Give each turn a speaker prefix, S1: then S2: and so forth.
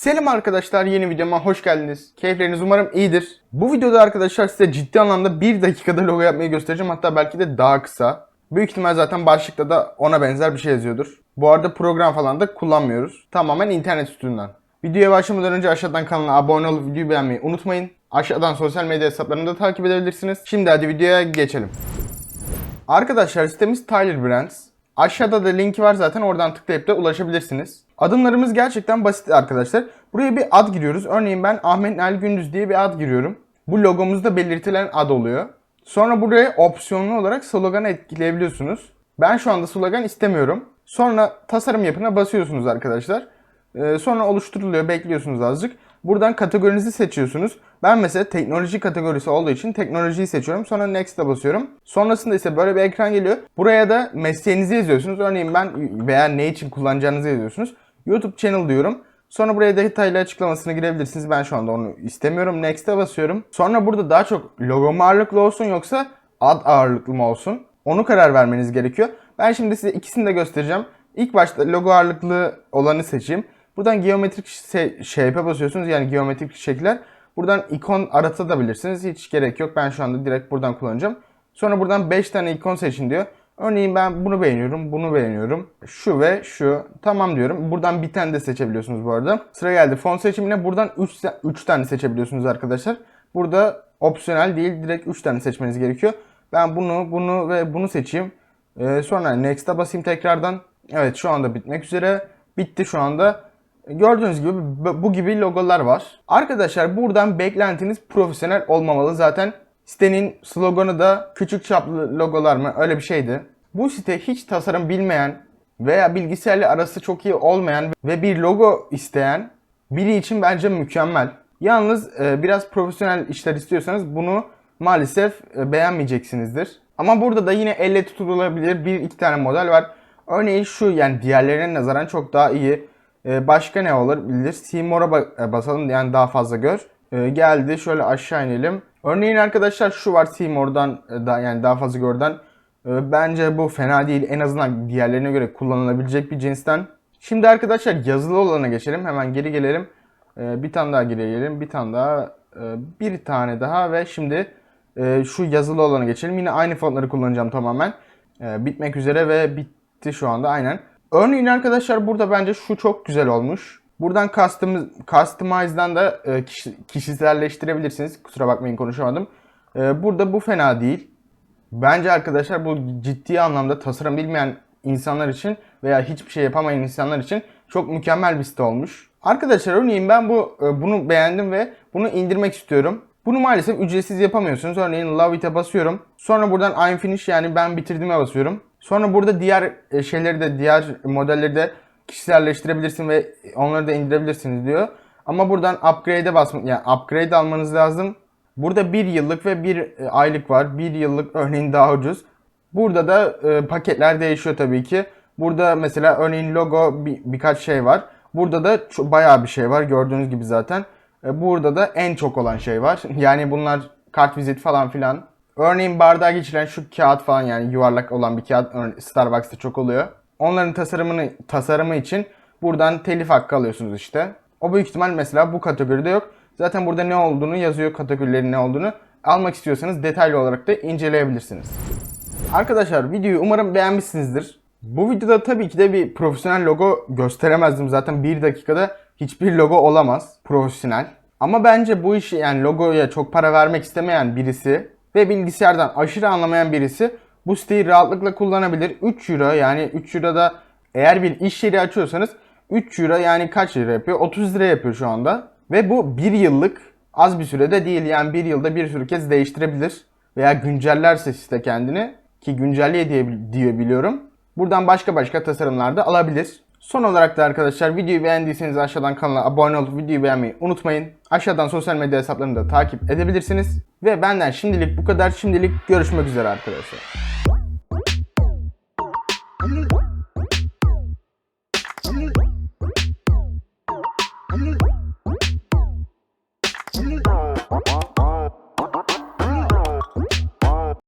S1: Selam arkadaşlar yeni videoma hoş geldiniz. Keyifleriniz umarım iyidir. Bu videoda arkadaşlar size ciddi anlamda 1 dakikada logo yapmayı göstereceğim. Hatta belki de daha kısa. Büyük ihtimal zaten başlıkta da ona benzer bir şey yazıyordur. Bu arada program falan da kullanmıyoruz. Tamamen internet üstünden. Videoya başlamadan önce aşağıdan kanala abone olup videoyu beğenmeyi unutmayın. Aşağıdan sosyal medya hesaplarını da takip edebilirsiniz. Şimdi hadi videoya geçelim. Arkadaşlar sitemiz Tyler Brands. Aşağıda da linki var zaten oradan tıklayıp da ulaşabilirsiniz. Adımlarımız gerçekten basit arkadaşlar. Buraya bir ad giriyoruz. Örneğin ben Ahmet Nail Gündüz diye bir ad giriyorum. Bu logomuzda belirtilen ad oluyor. Sonra buraya opsiyonlu olarak slogan etkileyebiliyorsunuz. Ben şu anda slogan istemiyorum. Sonra tasarım yapına basıyorsunuz arkadaşlar. Ee, sonra oluşturuluyor, bekliyorsunuz azıcık. Buradan kategorinizi seçiyorsunuz. Ben mesela teknoloji kategorisi olduğu için teknolojiyi seçiyorum. Sonra next'e basıyorum. Sonrasında ise böyle bir ekran geliyor. Buraya da mesleğinizi yazıyorsunuz. Örneğin ben veya ne için kullanacağınızı yazıyorsunuz. YouTube channel diyorum. Sonra buraya detaylı açıklamasını girebilirsiniz. Ben şu anda onu istemiyorum. Next'e basıyorum. Sonra burada daha çok logo ağırlıklı olsun yoksa ad ağırlıklı mı olsun? Onu karar vermeniz gerekiyor. Ben şimdi size ikisini de göstereceğim. İlk başta logo ağırlıklı olanı seçeyim. Buradan geometrik shape'e basıyorsunuz. Yani geometrik şekiller. Buradan ikon aratabilirsiniz. Hiç gerek yok. Ben şu anda direkt buradan kullanacağım. Sonra buradan 5 tane ikon seçin diyor. Örneğin ben bunu beğeniyorum, bunu beğeniyorum. Şu ve şu. Tamam diyorum. Buradan bir tane de seçebiliyorsunuz bu arada. Sıra geldi font seçimine. Buradan 3 3 tane seçebiliyorsunuz arkadaşlar. Burada opsiyonel değil. Direkt 3 tane seçmeniz gerekiyor. Ben bunu, bunu ve bunu seçeyim. Ee, sonra next'a basayım tekrardan. Evet şu anda bitmek üzere. Bitti şu anda. Gördüğünüz gibi bu- gibi logolar var. Arkadaşlar buradan beklentiniz profesyonel olmamalı. Zaten sitenin sloganı da küçük çaplı logolar mı öyle bir şeydi. Bu site hiç tasarım bilmeyen veya bilgisayarla arası çok iyi olmayan ve bir logo isteyen biri için bence mükemmel. Yalnız e, biraz profesyonel işler istiyorsanız bunu maalesef e, beğenmeyeceksinizdir. Ama burada da yine elle tutulabilir bir iki tane model var. Örneğin şu yani diğerlerine nazaran çok daha iyi. Ee, başka ne olabilir? Seymour'a e, basalım yani daha fazla gör. Ee, geldi şöyle aşağı inelim. Örneğin arkadaşlar şu var Seymour'dan e, da yani daha fazla görden. Ee, bence bu fena değil. En azından diğerlerine göre kullanılabilecek bir cinsten. Şimdi arkadaşlar yazılı olana geçelim. Hemen geri gelelim. Ee, bir tane daha geri. Bir tane daha. e, bir tane daha ve şimdi e, şu yazılı olana geçelim. Yine aynı fontları kullanacağım tamamen. Ee, bitmek üzere ve bitti şu anda aynen. Örneğin arkadaşlar burada bence şu çok güzel olmuş. Buradan custom, customize'dan da e, kişi- kişiselleştirebilirsiniz. Kusura bakmayın konuşamadım. E, burada bu fena değil. Bence arkadaşlar bu ciddi anlamda tasarım bilmeyen insanlar için veya hiçbir şey yapamayan insanlar için çok mükemmel bir site olmuş. Arkadaşlar örneğin ben bu e, bunu beğendim ve bunu indirmek istiyorum. Bunu maalesef ücretsiz yapamıyorsunuz. Örneğin Love It'e basıyorum. Sonra buradan I'm Finish yani ben bitirdiğime basıyorum. Sonra burada diğer e, şeyleri de diğer modelleri de kişiselleştirebilirsin ve onları da indirebilirsiniz diyor. Ama buradan upgrade'e basmak yani upgrade almanız lazım. Burada bir yıllık ve bir e, aylık var. Bir yıllık örneğin daha ucuz. Burada da e, paketler değişiyor tabii ki. Burada mesela örneğin logo bir, birkaç şey var. Burada da bayağı bir şey var gördüğünüz gibi zaten. E, burada da en çok olan şey var. Yani bunlar kart vizit falan filan. Örneğin bardağa geçilen şu kağıt falan yani yuvarlak olan bir kağıt Starbucks'ta çok oluyor. Onların tasarımını tasarımı için buradan telif hakkı alıyorsunuz işte. O büyük ihtimal mesela bu kategoride yok. Zaten burada ne olduğunu yazıyor kategorilerin ne olduğunu. Almak istiyorsanız detaylı olarak da inceleyebilirsiniz. Arkadaşlar videoyu umarım beğenmişsinizdir. Bu videoda tabii ki de bir profesyonel logo gösteremezdim. Zaten bir dakikada hiçbir logo olamaz profesyonel. Ama bence bu işi yani logoya çok para vermek istemeyen birisi ve bilgisayardan aşırı anlamayan birisi bu siteyi rahatlıkla kullanabilir. 3 euro yani 3 euroda eğer bir iş yeri açıyorsanız 3 euro yani kaç lira yapıyor? 30 lira yapıyor şu anda. Ve bu 1 yıllık az bir sürede değil yani 1 yılda bir sürü kez değiştirebilir. Veya güncellerse site kendini ki güncelliye diye, diye biliyorum. Buradan başka başka tasarımlar da alabilir. Son olarak da arkadaşlar videoyu beğendiyseniz aşağıdan kanala abone olup videoyu beğenmeyi unutmayın. Aşağıdan sosyal medya hesaplarını da takip edebilirsiniz. Ve benden şimdilik bu kadar. Şimdilik görüşmek üzere arkadaşlar.